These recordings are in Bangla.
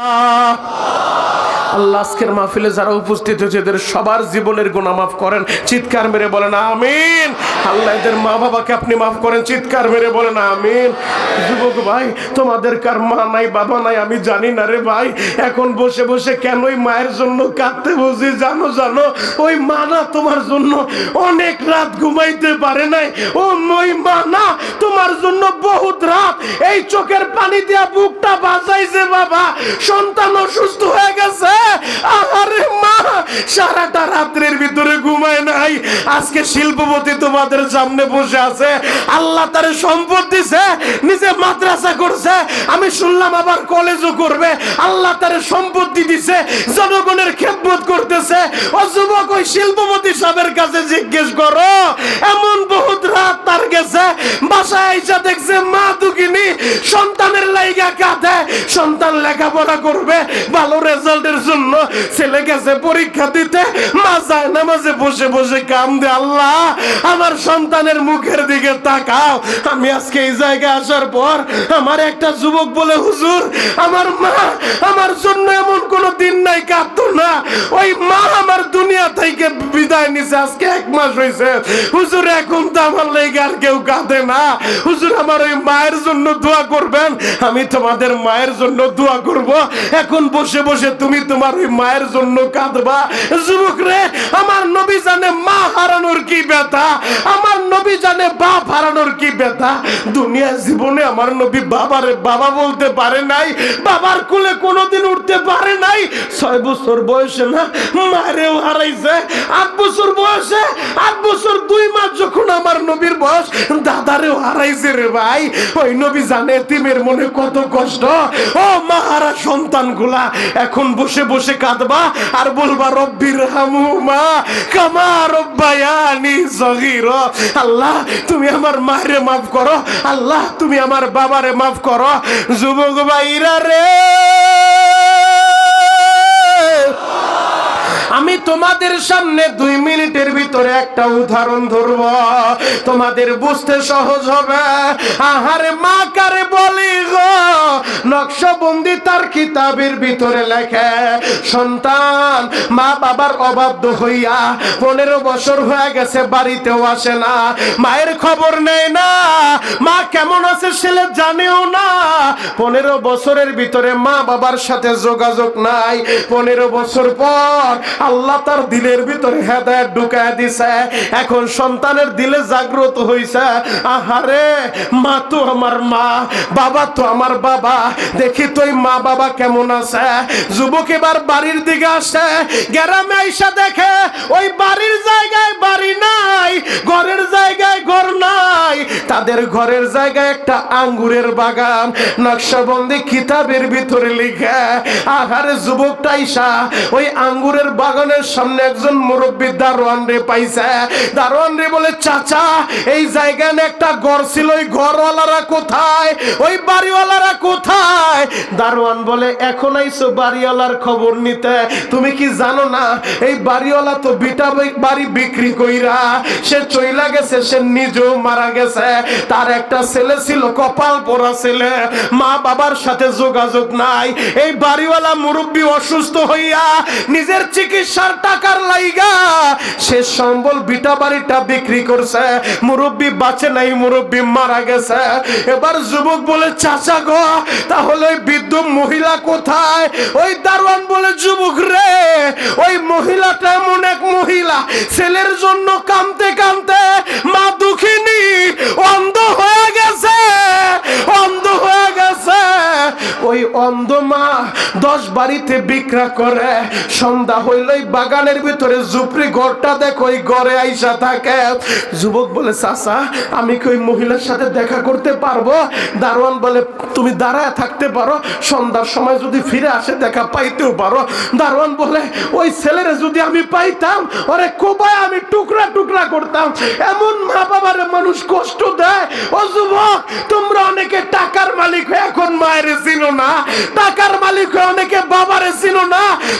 Ah. আল্লাহ আজকের মাহফিলে যারা উপস্থিত হয়েছে, এদের সবার জীবনের গুণা মাফ করেন। চিৎকার মেরে বলেন, আমিন। আল্লাহ, এদের মা বাবাকে আপনি মাফ করেন, চিৎকার মেরে বলেন, আমিন। যুবক ভাই, তোমাদের কার মা নাই, বাবা নাই, আমি জানি না রে ভাই। এখন বসে বসে কেন ওই মায়ের জন্য কাঁদতে বসি? জানো জানো, ওই মা না তোমার জন্য অনেক রাত ঘুমাইতে পারে নাই। ও ওই মা না তোমার জন্য বহুত রাত। এই চোখের পানি দিয়া বুকটা বাজাইছে, বাবা। সন্তান অসুস্থ হয়ে গেছে। আরে মা সারাটা রাত্রের ভিতরে ঘুমায় নাই। আজকে শিল্পপতি তোমাদের সামনে বসে আছে। আল্লাহ তার সম্পদ দিছে, নিজে মাদ্রাসা করছে। আমি শুনলাম আবার কলেজও করবে। আল্লাহ তার সম্পত্তি দিছে, জনগণের খেদমত করতেছে। ও যুবক, ওই শিল্পপতি সাহেবের কাছে জিজ্ঞেস করো, এমন বহুত রাত তার গেছে, বাসায় আইসা দেখছে মা দুঃখিনী সন্তানের লাইগা কাঁদে। সন্তান লেখাপড়া করবে, ভালো রেজাল্টের জন্য ছেলে গেছে পরীক্ষা দিতে মা যায় না মাঝে বসে বসে কাম দে আল্লাহ, আমার সন্তানের মুখের দিকে তাকাও। আমি আজকে এই জায়গায় আসার পর আমার একটা যুবক বলে, হুজুর, আমার মা আমার জন্য এমন কোনো দিন নাই, কাঁদতো না। ওই মা আমার দুনিয়া থেকে বিদায় নিছে, আজকে এক মাস হয়েছে হুজুর, এখন তো আমার লেগে আর কেউ কাঁদে না। হুজুর, আমার ওই মায়ের জন্য দোয়া করবেন। আমি তোমাদের মায়ের জন্য দোয়া করব। এখন বসে বসে তুমি তোমার ওই মায়ের জন্য কাঁদবা। যুবক রে, আমার নবী জানে মা হারানোর কি ব্যথা। আমার নবী জানে বাপ হারানোর কি ব্যথা। দুনিয়া জীবনে আমার নবী বাবারে বাবা বলতে পারে নাই, বাবার কোলে কোনোদিন উঠতে পারে নাই। ছয় বছর বয়সে না মারেও হারাইছে। আট বছর বয়সে, আট বছর দুই মাস যখন আমার নবীর বয়স, দাদারেও হারাইছে রে ভাই। ওই নবী জানে তিমের মনে কত কষ্ট। ও মাহারা সন্তানগুলা এখন বসে বসে কাঁদবা আর বলবা রব্বির হামুমা কামা রব্বায়ানি সগীর। আল্লাহ, তুমি আমার মায়েরে মাফ করো। আল্লাহ, তুমি আমার বাবারে মাফ করো। যুবক ভাইরা রে তোমাদের সামনে দুই মিনিটের ভিতরে একটা উদাহরণ ধরব। তোমাদের বুঝতে সহজ হবে। আহারে মা কারে বলি গো? নকশবন্দি তার কিতাবের ভিতরে লেখে, সন্তান, মা বাবার অবাধ্য হইয়া পনেরো বছর হয়ে গেছে, বাড়িতেও আসে না। মায়ের খবর নেয় না। মা কেমন আছে ছেলে জানেও না। পনেরো বছরের ভিতরে মা বাবার সাথে যোগাযোগ নাই। পনেরো বছর পর আল্লাহ তার দিলের ভিতরে হেদায়ত ঢুকায় দিছে। এখন সন্তানের দিলে জাগ্রত হইছে। আহারে, মা তো আমার মা, বাবা তো আমার বাবা। দেখি তুই মা বাবা কেমন আছে। যুবক এবার বাড়ির দিকে আসে। গ্রামে আইসা দেখে, ওই বাড়ির জায়গায় বাড়ি নাই ঘরের জায়গায় ঘর নাই তাদের ঘরের জায়গায় একটা আঙ্গুরের বাগান। নকশাবন্দি কিতাবের ভিতরে লিখে আহারে যুবকটা আইসা ওই আঙ্গুরের বাগানের সামনে একজন মুরব্বী দারোয়ান রে পাইছে। দারোয়ান রে বলে, চাচা, এই জায়গায় একটা ঘর ছিল, ওই ঘরওয়ালারা কোথায়? ওই বাড়িওয়ালারা কোথায়? দারোয়ান বলে, এখন আইসো বাড়িওয়ালার খবর নিতে। তুমি কি জানো না, এই বাড়িওয়ালা তো বিটা বাড়ি বিক্রি কইরা, সে চইলা গেছে, সে নিজেও মারা গেছে। তার একটা ছেলে ছিল, কপাল পরা ছেলে। মা বাবার সাথে যোগাযোগ নাই। এই বাড়িওয়ালা মুরব্বী অসুস্থ হইয়া নিজের চিকিৎসার টাকার লাইগা সে সম্বল বিটা বাড়িটা বিক্রি করছে। মুরব্বী বাঁচে নাই, মুরব্বী মারা গেছে। এবার যুবক বলে, চাচা গো, তাহলে বৃদ্ধ মহিলা কোথায়? ওই দারোয়ান বলে, যুবক রে, ওই মহিলাটা এমন এক মহিলা। ছেলের জন্য কামতে কামতে মা দুঃখিনী অন্ধ হয়ে গেছে, অন্ধ হয়ে গেছে। ওই অন্ধ মা দশ বাড়িতে বিক্রা করে, সন্ধ্যা হইলেই বাগানের ভিতরে জুপড়ি ঘরটা দেখো ওই ঘরে আইসা থাকে। যুবক বলে, চাচা, আমি কি ওই মহিলার সাথে দেখা করতে পারব? দারোয়ান বলে, তুমি দাঁড়ায় থাকতে পারো, সন্ধ্যার সময় যদি ফিরে আসে, দেখা পাইতেও পারো। দারোয়ান বলে, ওই ছেলেরে যদি আমি পাইতাম, ওরে কোবায় আমি টুকরা টুকরা করতাম। এমন মা বাবারে মানুষ কষ্ট দেয়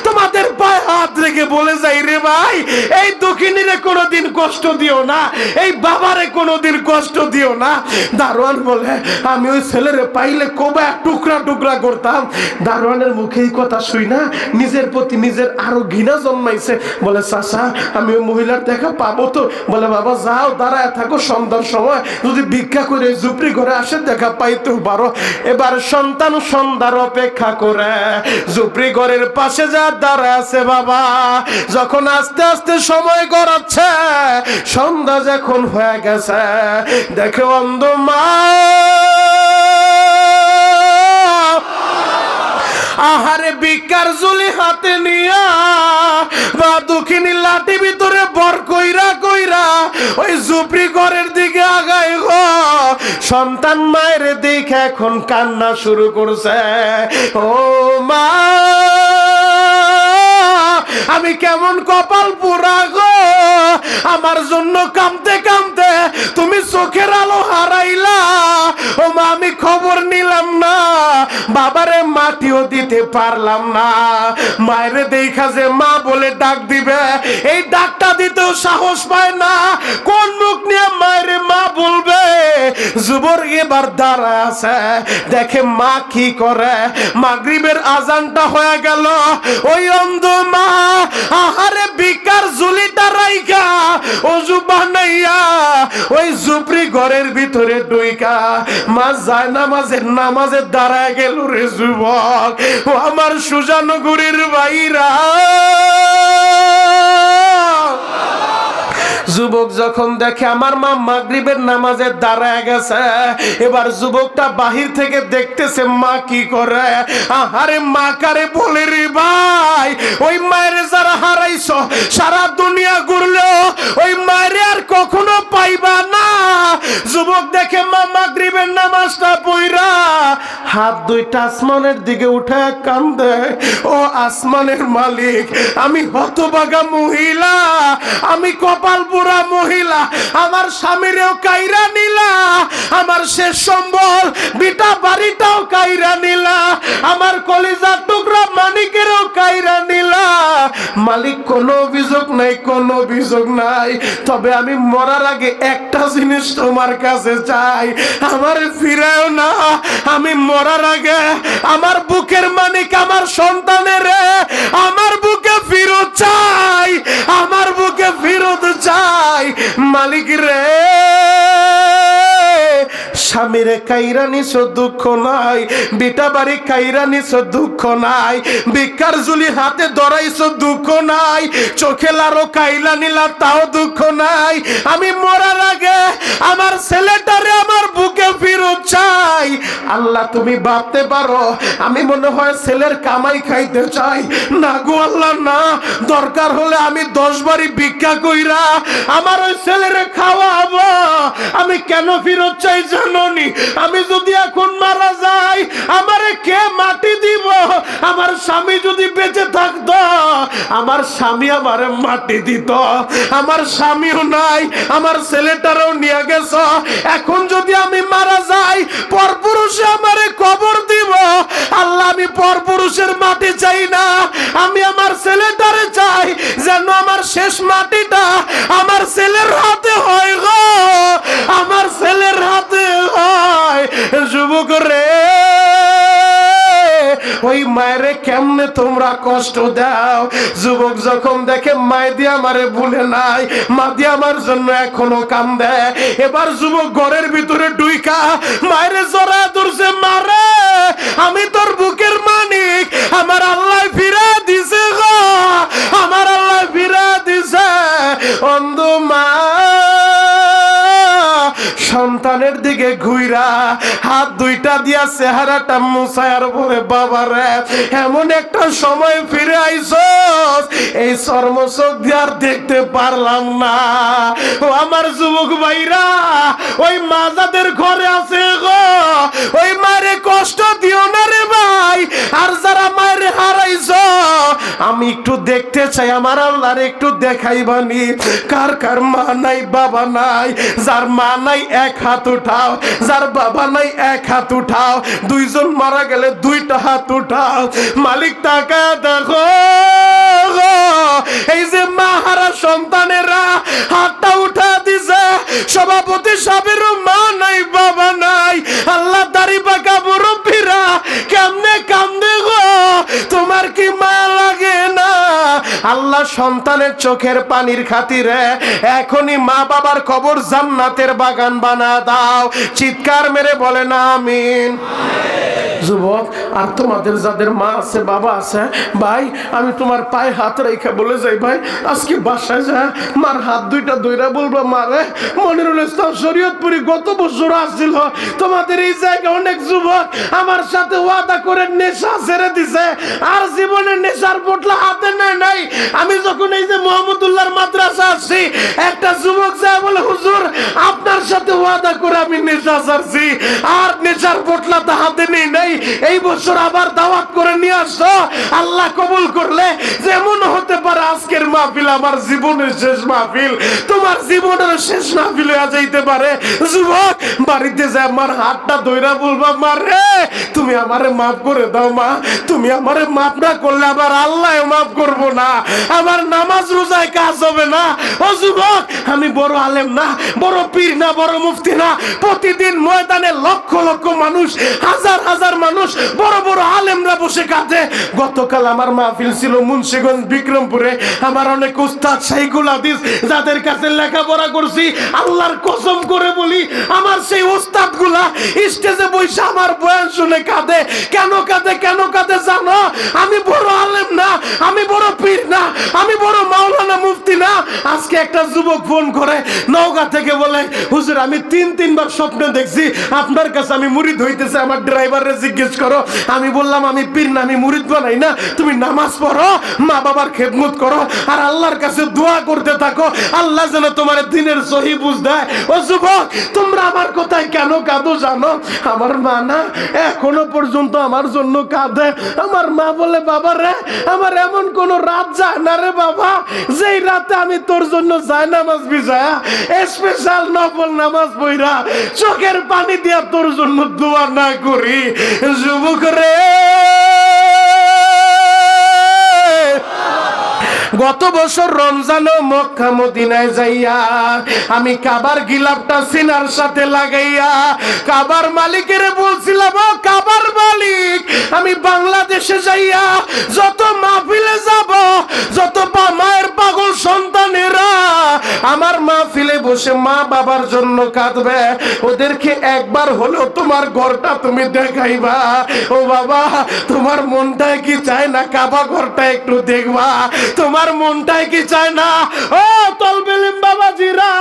তোমাদের পায়ে হাত রেখে বলে যাই রে ভাই, এই দুঃখিনীরে কোনোদিন কষ্ট দিও না, এই বাবারে কোনোদিন কষ্ট দিও না। দারোয়ান বলে, আমি ওই ছেলেরে পাইলে কোবা টুকরা টুকরা করতাম। দারোয়ানের মুখে এই কথা শুই না, নিজের প্রতি নিজের আরও ঘৃণা জন্মাইছে। বলে, চাচা, আমি ওই মহিলার দেখা পাবো তো। বলে, বাবা, যাও, দাঁড়ায় থাকো, সন্ধ্যার সময়। যদি ভিক্ষা করে ঝুপড়ি ঘরে আসে, দেখা পাইতেও পারো এবার সন্তান সন্ধ্যার অপেক্ষা করে। ঝুপড়ি ঘরের পাশে যা দাঁড়া আছে বাবা, যখন আস্তে আস্তে সময় গড়াচ্ছে, সন্ধ্যা যখন হয়ে গেছে, দেখে অন্ধ মা আহারে বিকার জুলি হাতে নিয়া, বা দুখিনী লাঠি ভিতরে বর কইরা কইরা ওই জুপড়ি ঘরের দিকে আগাই গো সন্তান মায়ের দেখে এখন কান্না শুরু করছে। ও মা, আমি কেমন কপাল পুরা গো? আমার জন্য কামতে কামতে তুমি চোখের আলো হারাইলা। ও মা, আমি খবর নিলাম না। বাবারে মাটিও দিতে পারলাম না। মায়ের দেখা যে মা বলে ডাক দিবে। এই ডাকটা দিতেও সাহস পায় না। কোন মুখ নিয়ে মায়ের মা বলবে? যুবর এবার দাঁড়া আছে। দেখে মা কি করে? মাগরিবের আজানটা হয়ে গেল। ওই অন্ধ মা, আহারে বিকার ঝুলিটা রাইকা অজু বানাইয়া ওই জুপরি ঘরের ভিতরে ডুইকা মা যায় নামাজের নামাজের দাঁড়ায় গেল রে যুবক। ও আমার সুজানগুরির বাইরা যুবক যখন দেখে আমার মা মাগরিবের নামাজের দাঁড়ায় গেছে, এবার যুবকটা বাহির থেকে দেখতেছে মা কি করে? আহারে মা কারে বলে রে ভাই, ওই মায়ের যারা হারাইছো, সারা দুনিয়া ঘুরলেও ওই মায়ের আর কখনো পাইবা না। যুবক দেখে মা মাগরিবের নামাজটা পইরা হাত দুইটা আসমানের দিকে উঠে কান্দে, ও আসমানের মালিক, আমি হতবাগা মহিলা, আমি কপাল পুরা মহিলা, আমার স্বামীরেও কাইরা নিলা, আমার শেষ সম্বল, বিটা বাড়িটাও কাইরা নিলা, আমার কলিজার টুকরা মানিকেরও কাইরা নিলা। মালিক, কোনো অভিযোগ নাই, কোনো অভিযোগ নাই, তবে আমি মরার আগে একটা জিনিস তোমার কাছে চাই, আমার ফিরেও না, আমি মরার আগে, আমার বুকের মানিক আমার সন্তানের, আমার বুকে ফিরত চাই, আমার বুকে ফিরত চাই। মালিক রে। স্বামীরে কাইরা নিছ দুঃখ নাই, বিটা বাড়ি কাইরা নিছ দুঃখ নাই ভিক্ষার জুলি হাতে ধরাইছ দুঃখ নাই, চোখে লারো কাইলা নিলা তাও দুঃখ নাই। আমি মরার আগে আমার ছেলেটারে আমার বুকে ফিরত চাই। আল্লাহ তুমি ভাবতে পারো, আমি মনে হয় ছেলের কামাই খাইতে চাই। না গো আল্লাহ, না। দরকার হলে আমি দশ বাড়ি ভিক্ষা কইরা আমার ওই ছেলেরে খাওয়াবো। আমি কেন ফিরত চাই জাননি আমি যদি এখন মারা যাই, আমারে কে মাটি দিব? আমার স্বামী যদি বেঁচে থাকতো, আমার স্বামী আমার মাটি দিত। আমার স্বামীও নাই, আমার ছেলেটারও নিয়ে গেছ। এখন যদি আমি মারা যাই, পরপুরুষে আমারে কবর দিব। আল্লাহ, আমি পরপুরুষের মায়েরে কেমনে তোমরা কষ্ট দাও? যুবক যখন দেখে মায় দিয়ে আমারে ভুলে নাই। মা দিয়ে আমার জন্য এখনও কাম দেয় এবার যুবক ঘরের ভিতরে ডুইকা মায়েরে জড়া ধরছে মারে আমি তোর বুকের মানিক। আমার আল্লাহ ফিরা দিছে গো। আমার আল্লাহ ফিরা দিছে। অন্ধ মা সন্তানের দিকে ঘুইরা, হাত দুইটা দিয়া চেহারাটা মুছায়ার বলে, বাবা রে, এমন একটা সময় ফিরে আইসস। এই চর্মচোখ দিয়ে দেখতে পারলাম না। ও আমার যুবক ভাইরা, ওই মাজাদের ঘরে আছে গো। ওই মারে কষ্ট দিও না রে ভাই, আর যারা মায়ের হারাইছ, আমি একটু দেখতে চাই, আমার আল্লাহর একটু দেখাইবানি। কার কার মা নাই, বাবা নাই, যার মা নাই এক হাত উঠাও, যার বাবা নাই এক হাত উঠাও, দুইজন মারা গেলে দুইটা হাত উঠাও। মালিক টাকা দেখো এই যে মা হাতটা উঠা দিছে। সভাপতি সাহেবেরও মা নাই, বাবা নাই। আল্লাহ দাড়ি পাকা মুরব্বীরা আল্লাহ সন্তানের চোখের পানির খাতিরে এখনই মা বাবার কবর জান্নাতের বাগান বানা দাও। চিৎকার মেরে বলে না আমিন। যুবক, আর তোমাদের যাদের মা আছে, বাবা আছে, ভাই, আমি তোমার পায়ে হাত রেখে বলে যাই, ভাই, আজকে বাসায় যা, মার হাত দুইটা দইরা বলব মারে মনিরুল ইসলাম শরীয়তপুরি গত বছর আসছিল, তোমাদের এই জায়গায় অনেক যুবক আমার সাথে ওয়াদা করে নেশা ছেড়ে দিছে, আর জীবনে নেশার পোটলা হাতে নেয় নাই। আমি যখন এই যে মোহাম্মদুল্লাহর মাদ্রাসা আসছি, একটা যুবক যায় বলে, হুজুর, আপনার সাথে ওয়াদা করে আমি নেশা ছাড়ছি, আর নেশার পোটলা তো হাতে নেই নাই। এই বছর আবার দাওয়াত করে নিয়ে আসছো আল্লাহ কবুল করলে যেমন হতে পারে আজকের মাহফিল আমার জীবনের শেষ মাহফিল। তোমার জীবনের শেষ মাহফিল হয়ে যাইতে পারে। যুবক, বাড়িতে যে আমার হাতটা ধইরা বলবা, মা রে, তুমি আমারে মাফ করে দাও, মা। তুমি আমারে মাফ না করলে আবার আল্লাহ মাফ করব না। আমার নামাজ রোজায় কাজ হবে না। ও যুবক, আমি বড় আলেম না, বড় পীর না, বড় মুফতি না। প্রতিদিন ময়দানে লক্ষ লক্ষ মানুষ, হাজার হাজার মানুষ, বড় বড় আলেমরা বসে কাঁদে। গতকাল আমার মাহফিল ছিল মুন্সিগঞ্জ বিক্রমপুরে। আমার অনেক উস্তাদ শাইকুল হাদিস যাদের কাছে লেখাপড়া করছি, আল্লাহর কসম করে বলি, আমার সেই উস্তাদগুলা স্টেজে বসে আমার বয়ান শুনে কাঁদে। কেন কাঁদে কেন কাঁদে জানো? আমি বড় আলেম না, আমি বড় পীর না, আমি বড় মাওলানা মুফতি আজকে একটা যুবক ফোন করে, নওগাঁ থেকে বলে, হুজুর, আমি তিন, তিনবার স্বপ্ন দেখছি, আপনার কাছে আমি মুরিদ হইতেছে আমার ড্রাইভারে জিজ্ঞেস করো। আমি বললাম, আমি পীর না, আমি মুরিদ বানাই না, তুমি নামাজ পড়ো, মা বাবার খেদমত করো, আর আল্লাহর কাছে দোয়া করতে থাকো, আল্লাহ যেন তোমার দিনের সহি বুঝ দেয়। ও যুবক, তোমরা আমার কথায় কেন কাঁদো জানো? আমার মা না, এখনও পর্যন্ত আমার জন্য কাঁদে। আমার মা বলে বাবা রে আমার এমন কোন রাত যায় না রে বাবা, যেই রাতে আমি তোর জন্য যায় নামাজ বিছায়া স্পেশাল নফল নামাজ বইরা চোখের পানি দিয়া তোর জন্য দোয়া না করি। যুবক রে! গত বছর রমজানও মক্কা মদিনায় যাইয়া আমি কাবার গিলাপটা সিনার সাথে লাগাইয়া কাবার মালিকের বলছিলাম, ও কাবার মালিক, আমি বাংলাদেশে যাইয়া যত মাহফিলে যাব, যত পা মায়ের পাগল সন্তানেরা আমার মাহফিলে বসে মা বাবার জন্য কাঁদবে। ওদেরকে একবার হলেও তোমার ঘরটা তুমি দেখাইবা। ও বাবা, তোমার মনটায় কি চায় না? কাবা ঘরটা একটু দেখবা। তোমার মনটায় কি চায় না? ও তলবেলিম বাবাজিরা,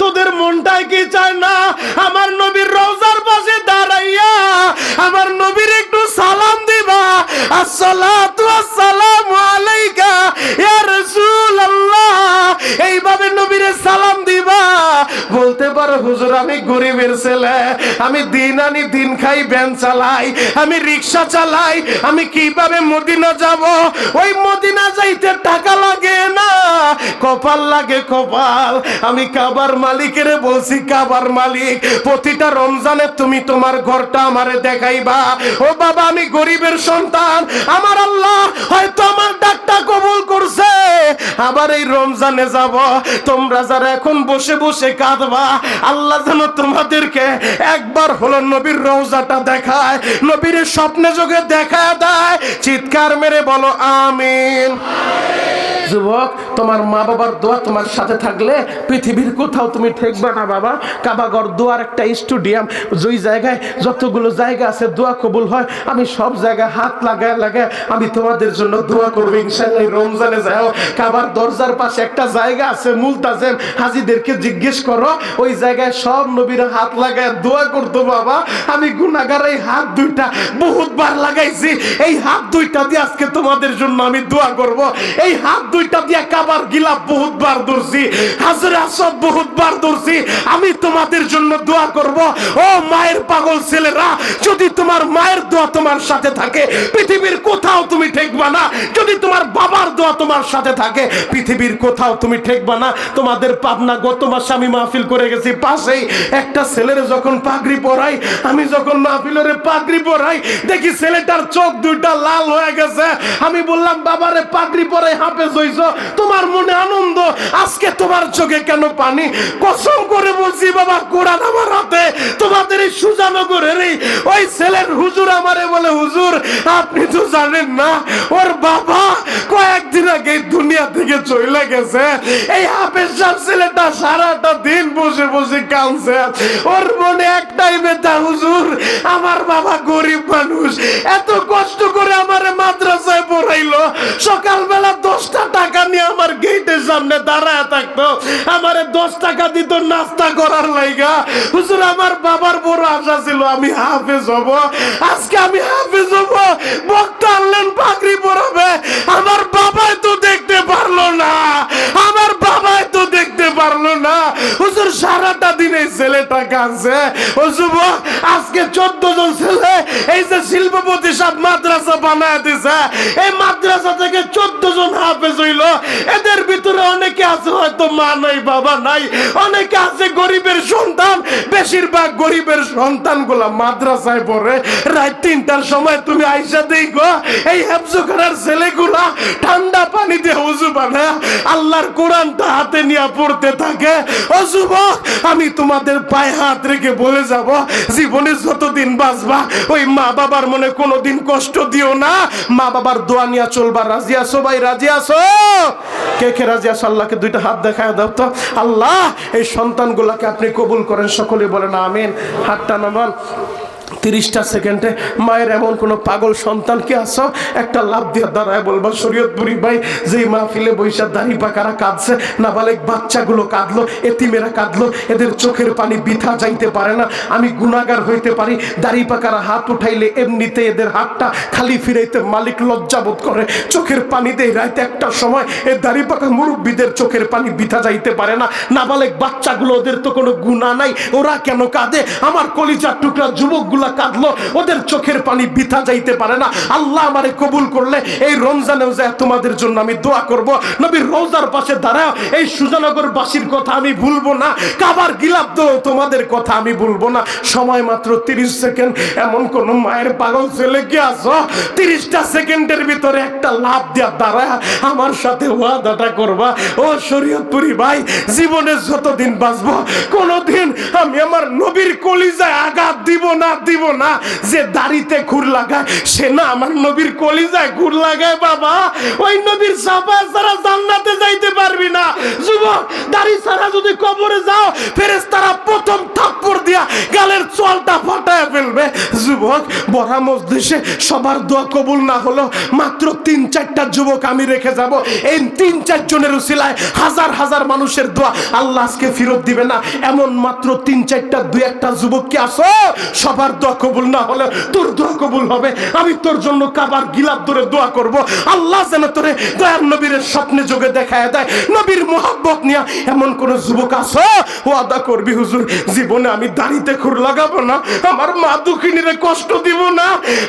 তোদের মনটাই কি চায় না? আমার নবীর রোজার পাশে দাঁড়াইয়া আমার নবীর একটু সালাম দিবা। আসসালাতু আসসালামু আলাইকা, ইয়া রাসূলুল্লাহ। এইভাবে নবীরে সালাম দিবা। হুজুর, আমি গরিবের ছেলে, আমি দিন আনি দিন খাই, ভ্যান চালাই, আমি রিক্সা চালাই, আমি কীভাবে মদিনা যাব? ওই মদিনা যাইতে টাকা লাগে না, কপাল লাগে কপাল। আমি কাবার মালিকের বলছি, কাবার মালিক, প্রতিটা রমজানে তুমি তোমার ঘরটা আমারে দেখাইবা। ও বাবা, আমি গরিবের সন্তান, আমার আল্লাহ হয়তো আমার ডাকটা কবুল করছে। আবার এই রমজানে যাব, তোমরা যারা এখন বসে বসে কাঁদবা আল্লাহ যেন তোমাদেরকে একবার হলো নবীর রওজাটা দেখায়, নবীর স্বপ্নে যোগে দেখা দেয়, চিৎকার মেরে বলো, আমিন। যুবক, তোমার মা বাবার দোয়া তোমার সাথে থাকলে পৃথিবীর কোথাও তুমি ঠেকবে না বাবা। কাবাগর দোয়ার একটা স্টুডিয়াম, যেই জায়গায় যতগুলো জায়গা আছে দোয়া কবুল হয়, আমি সব জায়গায় হাত লাগায় লাগায় আমি তোমাদের জন্য দোয়া করব ইনশাল্লাহ রমজানে যাও। কাবার দরজার পাশে একটা জায়গা আছে মুলতাজেম হাজিদেরকে জিজ্ঞেস করো, ওই জায়গায় সব নবীরা হাত লাগায় দোয়া করতো বাবা। আমি গুনাগার এই হাত দুইটা বহুতবার লাগাইছি। এই হাত দুইটা দিয়ে আজকে তোমাদের জন্য আমি দোয়া করব। এই হাত দুইটা দিয়ে কাবার গিলাপ বহুতবার ধরছি। হাজরে আসব বহুতবার ধরছি। আমি তোমাদের জন্য দোয়া করব। ও মায়ের পাগল ছেলেরা, যদি তোমার মায়ের দোয়া তোমার সাথে থাকে, পৃথিবীর কোথাও তুমি ঠেকবা না। যদি তোমার বাবার দোয়া তোমার সাথে থাকে, পৃথিবীর কোথাও তুমি ঠেকবা না। তোমাদের পাবনা গত মাসে আমি মাহফিল করে গেছি পাশেই একটা ছেলের যখন পাগড়ি পরাই, আমি যখন মাহফিলের পাগড়ি পরাই, দেখি ছেলেটার চোখ দুইটা লাল হয়ে গেছে। আমি বললাম, বাবারে, পাগড়ি পরাই হাফেজ হয়েছে তোমার মনে আনন্দ? আজকে তোমার চোখে কেন পানি? কসম করে বলছি, বাবা, কোরআন আমার হাতে, তোমাদের এই সুজানগরের ওই ছেলের হুজুর আমারে বলে, হুজুর, আপনি তো জানেন না, ওর বাবা কয়েকদিন আগে দুনিয়া থেকে চলে গেছে। এই হাফেজ সাহেব ছেলেটা সারাটা দিন বসে বসে কাঁদছে ওর মনে একটাই বেতা হুজুর, আমার বাবা গরিব মানুষ, এত কষ্ট করে আমার মাদ্রাসায় পড়াইলো, সকালবেলা দশটা টাকা নিয়ে আমার গেটের সামনে দাঁড়ায় থাকতো, আমারে দশ টাকা দিত নাস্তা করার লাইগা। হুজুর, আমার বাবার বড় আশা ছিল, আমি হাফেজ হব, আজকে আমি হাফেজ হব, বক্তা আনলেন, পাগড়ি পরাবে, আমার বাবাই তো দেখতে পারল না, আমার বাবাই তো দেখতে পারল না সারাটা দিন এই ছেলেটা কাঁদছে। ও যুবক, আজকে চোদ্দ জন ছেলে এই যে শিল্পপতি সব মাদ্রাসা বানায় দিছে। এই মাদ্রাসা থেকে চোদ্দ জন হাফেজ হইল। এদের ভিতরে অনেকে আছে হয়তো মা নাই, বাবা নাই। অনেকে আছে গরিবের সন্তান। বেশিরভাগ গরিবের সন্তানগুলা মাদ্রাসায় পড়ে। রাত তিনটার সময় তুমি আইসা দেখো, এই হেফজোখানার ছেলেগুলা ঠান্ডা পানি দিয়ে উজু বানায়। আল্লাহর কোরআনটা হাতে নিয়ে পড়তে থাকে। ও যুবক আমি তোমাদের পায়ে হাত রেখে বলে যাব। জীবনে যতদিন বাঁচবা, ওই মা বাবার মনে কোনোদিন কষ্ট দিও না। মা বাবার দোয়া নিয়ে চলবা। রাজি আসো ভাই? রাজি আসো কে কে রাজি আসো আল্লাহকে দুইটা হাত দেখায় দাও তো। আল্লাহ, এই সন্তানগুলাকে আপনি কবুল করেন। সকলে বলেন আমিন। হাতটা নামান। তিরিশটা সেকেন্ডে, মায়ের এমন কোনো পাগল সন্তান কি আসো একটা লাভ দিয়ে দাঁড়ায় বলবা শরীয়তপুরি ভাই, যেই মাহফিলে বৈশাখ দাড়ি পাকারা কাঁদছে, নাবালেক বাচ্চাগুলো কাঁদলো, এতিমেরা কাঁদলো, এদের চোখের পানি বিথা যাইতে পারে না। আমি গুণাগার হইতে পারি, দাড়ি পাকারা হাত উঠাইলে এমনিতে এদের হাতটা খালি ফিরাইতে মালিক লজ্জাবোধ করে। চোখের পানি দেয় রাইতে একটা সময়, এ দাড়ি পাকা মুরব্বীদের চোখের পানি বিথা যাইতে পারে না। নাবালেক বাচ্চাগুলো, ওদের তো কোনো গুণা নাই, ওরা কেন কাঁদে? আমার কলিজার টুকরা যুবকগুলা কাঁদলো, ওদের চোখের পানি বিথা যাইতে পারে না। আল্লাহ আমারে কবুল করলে এই রমজানেও যায় তোমাদের জন্য আমি দোয়া করব। নবীর রোজার পাশে দাঁড়াও, এই সুজানগর বাসীর কথা আমি ভুলবো না। কাবার গিলাপ দো তোমাদের কথা আমি ভুলবো না। সময় মাত্র তিরিশ সেকেন্ড, এমন কোন মায়ের পাগল ছেলে কি আছো? তিরিশটা সেকেন্ডের ভিতরে একটা লাভ দেওয়া দাঁড়ায় আমার সাথে ওয়াদাটা করবা। ও শরীয়তপুরি ভাই, জীবনে যতদিন বাঁচবো, কোনোদিন আমি আমার নবীর কলিজায় আঘাত দিব না, দিব না যে দাড়িতে খুর লাগায়, সে না আমার নবীর কলিজায় খুর লাগায়, বাবা। ওই নবীর সাফা ছাড়া জান্নাতে যাইতে পারবি না। যুবক, দাড়ি ছাড়া যদি কবরে যাও ফেরেস তারা প্রথম থাপ্পড় দিয়া গালের চলটা ফাটায় ফেলবে। যুবক, বড়া মজলিসে সবার দোয়া কবুল না হলো মাত্র তিন, চারটা যুবক আমি রেখে যাব। এই তিন, চারজনের উসিলায় হাজার হাজার মানুষের দোয়া আল্লাহ আজকে ফেরত দিবে না। এমন মাত্র তিন, চারটা, দুই, একটা যুবক কি আসো? সবার দোয়া কবুল না হলে তোর দোয়া কবুল হবে। আমি তোর জন্য কাবার গিলাপ ধরে দোয়া করব। আল্লাহ যেন তোরে দয়ার নবীর স্বপ্নে যোগে দেখায় দেয়। নবীর মোহাব্বত নিয়ে এমন কোন যুবক আসো ওয়াদা করবি হুজুর, জীবনে আমি দাড়িতে খুর লাগাবো না। আমার মা দুঃখিনীরে কষ্ট দিব না।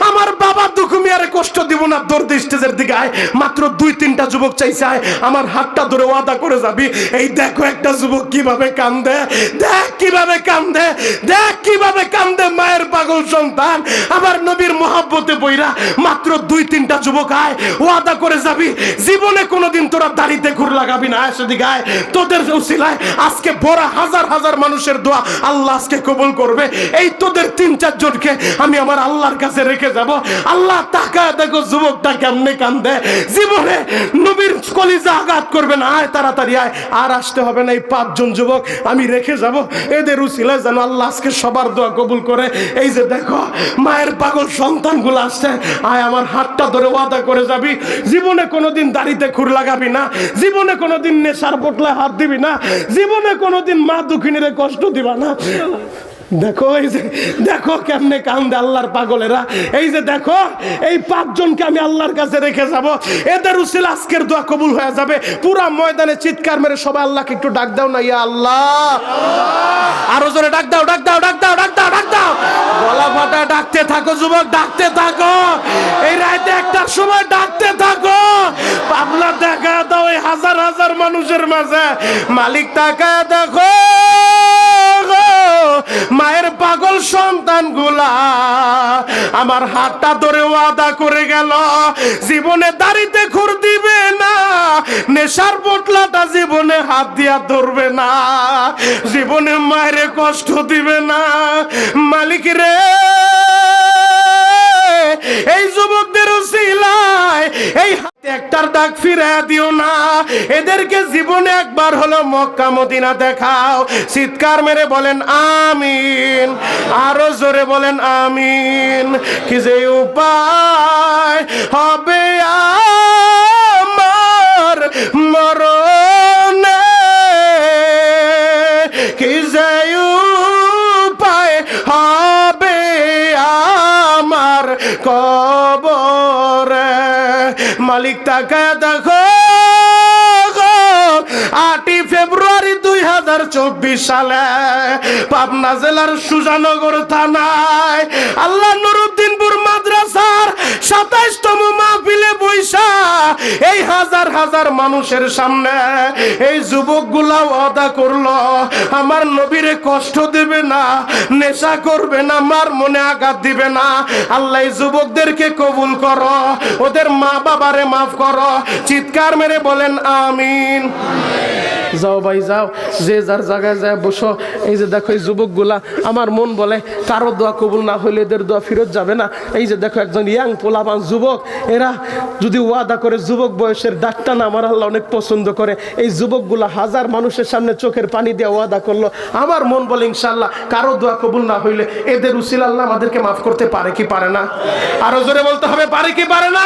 আমার বাবা দুঃখমিয়ারে কষ্ট দিব না। দৌড় স্টেজের দিকে আয়। মাত্র দুই, তিনটা যুবক চাইছে আয়। আমার হাতটা ধরে ওয়াদা করে যাবি। এই দেখো একটা যুবক কীভাবে কান্দে। দেখ কীভাবে কান্দে। দেখ কীভাবে কান্দে মায়ের পাগল সন্তান, আমার নবীর মহাব্বতে বইরা মাত্র দুই, তিনটা যুবক আয়, ওয়াদা করে যাবি, জীবনে কোনোদিন তোরা দাড়িতে ঘুর লাগাবি না সেদিকে আয়। তোদের উসিলায় আজকে বড় হাজার হাজার মানুষের দোয়া আল্লাহ আজকে কবুল করবে। এই তোদের তিন, চার জনকে আমি আমার আল্লাহর কাছে রেখে যাব। আল্লাহ টাকা দেখো যুবকটা কেমনে কান্দে। জীবনে নবীর কলিজা আঘাত করবে না, আয় তাড়াতাড়ি আয়। আর আসতে হবে না, এই পাঁচজন যুবক আমি রেখে যাব। এদের উসিলায় যেন আল্লাহ আজকে সবার দোয়া কবুল করে। এই যে দেখো, মায়ের পাগল সন্তানগুলো আসছে। আয়, আমার হাতটা ধরে ওয়াদা করে যাবি। জীবনে কোনোদিন দাড়িতে খুর লাগাবি না। জীবনে কোনোদিন নেশার পোটলায় হাত দিবি না। জীবনে কোনোদিন মা দুঃখিনীরে কষ্ট দিবা না। দেখো, এই যে, দেখো কেমনে কান্দে আল্লাহর পাগলেরা। এই যে, দেখো, এই পাঁচজনকে আমি আল্লাহর কাছে রেখে যাব। এদের উসিল আজকের দোয়া কবুল হয়ে যাবে। পুরা ময়দানে চিৎকার মেরে সবাই আল্লাহকে একটু ডাক দাও না, ইয়া আল্লাহ। আরও জোরে, ডাক দাও ডাক দাও ডাক দাও, ডাক গলা ফাটা ডাকতে থাকো, যুবক, ডাকতে থাকো। এই রাতে একটার সময় ডাকতে থাকো। পাবলা দেখা দাও হাজার হাজার মানুষের মাঝে। মালিক তাকায় দেখো। মায়ের পাগল সন্তানগুলা আমার হাতটা ধরে ওয়াদা করে গেল, জীবনে দাড়িতে খুর দিবে না, নেশার পোটলাটা জীবনে হাত দিয়া ধরবে না, জীবনে মায়ের কষ্ট দিবে না। মালিক রে এই যুবকদের উসিলায়, এই একটার দাগ ফিরে দিও না। এদেরকে জীবনে একবার হলো মক্কা মদিনা দেখাও। চিৎকার মেরে বলেন, আমিন। আরও জোরে বলেন, আমিন। কি যে উপায় হবে আমার মরণে চব্বিশ সালে পাবনা জেলার সুজানগর থানায়। আল্লাহ নুরুদ্দিনপুর মাদ্রাসার সাতাইশতম এই হাজার হাজার মানুষের সামনে এই যুবকগুলা অদা করল। আমার নবীরে কষ্ট দেবে না, নেশা করবে না, মার মনে আঘাত দিবে না। আল্লাহ যুবকদেরকে কবুল করো, ওদের মা বাবারে মাফ করো। চিৎকার মেরে বলেন, আমিন। যাও ভাই, যাও। যে যার জায়গায় যায় বসো। এই যে দেখো এই যুবকগুলা, আমার মন বলে, কারও দোয়া কবুল না হলে এদের দোয়া ফেরত যাবে না। এই যে দেখো একজন ইয়াং পোলাবান যুবক, এরা যদি ওয়াদা করে যুবক বয়সের ডাকটা না, আমার আল্লাহ অনেক পছন্দ করে। এই যুবকগুলা হাজার মানুষের সামনে চোখের পানি দিয়ে ওয়াদা করল। আমার মন বলে ইনশাল্লাহ কারও দোয়া কবুল না হইলে এদের উসিল আল্লাহ আমাদেরকে মাফ করতে পারে কি পারে না? আরও জোরে বলতে হবে, পারে কি পারে না?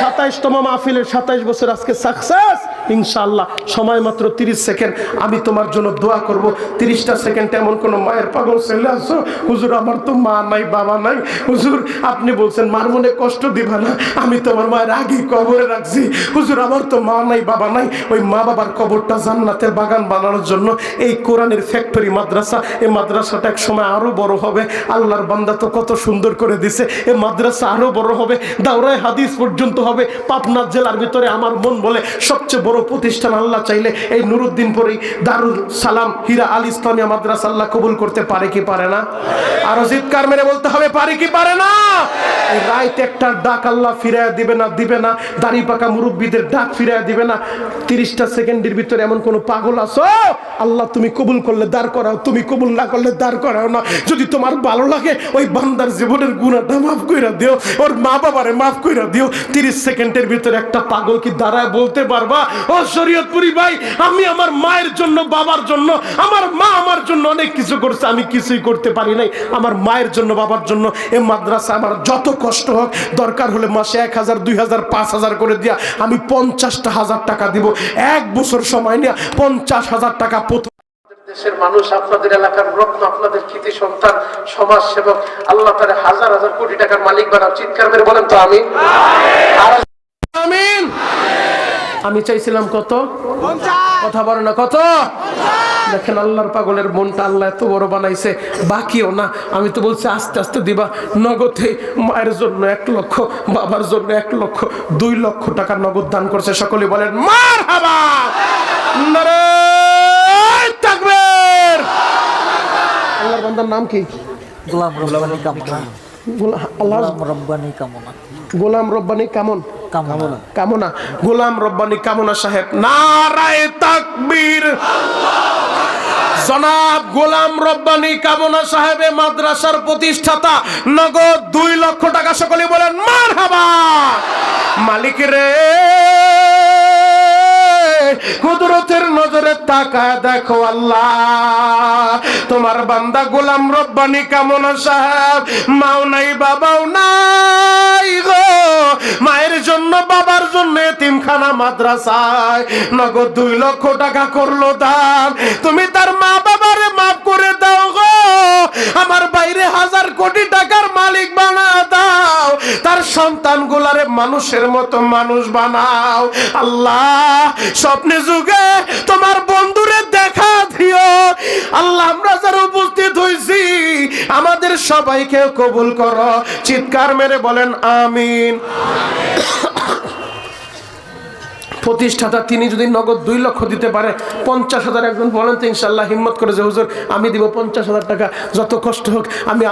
সাতাইশতম মাহফিলের সাতাইশ বছর আজকে সাকসেস ইনশাল্লাহ সময় মাত্র তিরিশ সেকেন্ড আমি তোমার জন্য দোয়া করব। তিরিশটা সেকেন্ড এমন কোনো মায়ের পাগল ছেলে আসো হুজুর, আমার তো মা নাই, বাবা নাই। হুজুর, আপনি বলছেন, মার মনে কষ্ট দিবা না। আমি তোমার মায়ের আগে কবরে রাখছি। হুজুর, আমার তো মা নাই, বাবা নাই। ওই মা বাবার কবরটা জান্নাতের বাগান বানানোর জন্য এই কোরআনের ফ্যাক্টরি মাদ্রাসা এই মাদ্রাসাটা এক সময় আরও বড় হবে। আল্লাহর বান্দা তো কত সুন্দর করে দিছে। এই মাদ্রাসা আরও বড় হবে। দাওরায় হাদিস পর্যন্ত হবে। পাবনা জেলার ভিতরে আমার মন বলে সবচেয়ে বড় প্রতিষ্ঠান আল্লাহ চাইলে এই নুরুদ্দিনপুরেই দারুল সালাম হীরা আল ইসলামিয়া মাদ্রাসা আল্লাহ কবুল করতে পারে কি পারে না? আরও চিৎকার মেরে বলতে হবে, পারে কি পারে না? রাইত একটা ডাক আল্লাহ ফিরায় দিবে না দিবে না। দাড়ি পাকা মুরব্বীদের ডাক ফিরায় দিবে না। তিরিশটা সেকেন্ডের ভিতরে এমন কোন পাগল আছো? আল্লাহ, তুমি কবুল করলে দাঁড় করাও, তুমি কবুল না করলে দাঁড় করাও না। যদি তোমার ভালো লাগে, ওই বান্দার জীবনের গুণাটা মাফ কইরা দিও, ওর মা বাবারে মাফ কইরা দিও। তিরিশ সেকেন্ডের ভিতরে একটা পাগল কি দাঁড়ায় বলতে পারবা? ও শরীয়তপুরি ভাই, আমি আমার মায়ের জন্য, বাবার জন্য, আমার মা আমার জন্য অনেক কিছু করছে, আমি কিছুই করতে পারি নাই। আমার মায়ের জন্য, বাবার জন্য, এ মাদ্রাসা আমার যত কষ্ট হোক, দরকার হলে মাসে এক হাজার, দুই হাজার, পাঁচ হাজার করে দিয়া আমি পঞ্চাশটা হাজার টাকা দিব। এক বছর সময় নিয়ে পঞ্চাশ হাজার টাকা প্রথম দেশের মানুষ আপনাদের এলাকার রত্ন আপনাদের কৃতি সন্তান সমাজ সেবক আল্লাহ তারা হাজার হাজার কোটি টাকার মালিক বানাও চিৎকার করে বলেন তো আমি আমিন। আমি চাইছিলাম কত? কথা বলো না কত? দেখেন আল্লাহর পাগলের মনটা আল্লাহ এত বড় বানাইছে বাকিও না। আমি তো বলছি আস্তে আস্তে দিবা। নগদে মায়ের জন্য এক লক্ষ বাবার জন্য এক লক্ষ দুই লক্ষ টাকা নগদ দান করছে। সকলে বলেন মার হাবা তাকবীর! আল্লাহর বান্দার নাম কি? গোলাম রব্বানি কামনা। গোলাম রব্বানি কামনা। গোলাম রব্বানি কেমন? কামনা। কামনা। গোলাম রব্বানি কামনা সাহেব। নারায় তাকবীর! জনাব গোলাম রব্বানি কামনা সাহেবে মাদ্রাসার প্রতিষ্ঠাতা নগদ দুই লক্ষ টাকা সকলে বলেন মার হাবা মালিক রে কুদরতের নজরে দেখো আল্লাহ। তোমার বান্দা গোলাম রব্বানি কামনা সাহেব? মাও নাই, বাবাও নাই গো। মায়ের জন্য, বাবার জন্য তিমখানা মাদ্রাসায় নগদ দুই লক্ষ টাকা করল দান। তুমি তার মা আমার বাইরে হাজার কোটি টাকার মালিক বানা দাও। তার সন্তান গুলারে মানুষের মতো মানুষ বানাও। আল্লাহ, স্বপ্নে যুগে তোমার বন্ধুরে দেখা দিও। আল্লাহ, আমরা যারা উপস্থিত হয়েছি আমাদের সবাইকে কবুল করো। চিৎকার মেরে বলেন, আমিন। প্রতিষ্ঠাতা, তিনি যদি নগদ দুই লক্ষ দিতে পারে, পঞ্চাশ হাজার একজন বলেন তো ইনশাল্লাহ হিম্মত করে যে হুজুর, আমি দিব পঞ্চাশ হাজার টাকা, যত কষ্ট হোক, আমি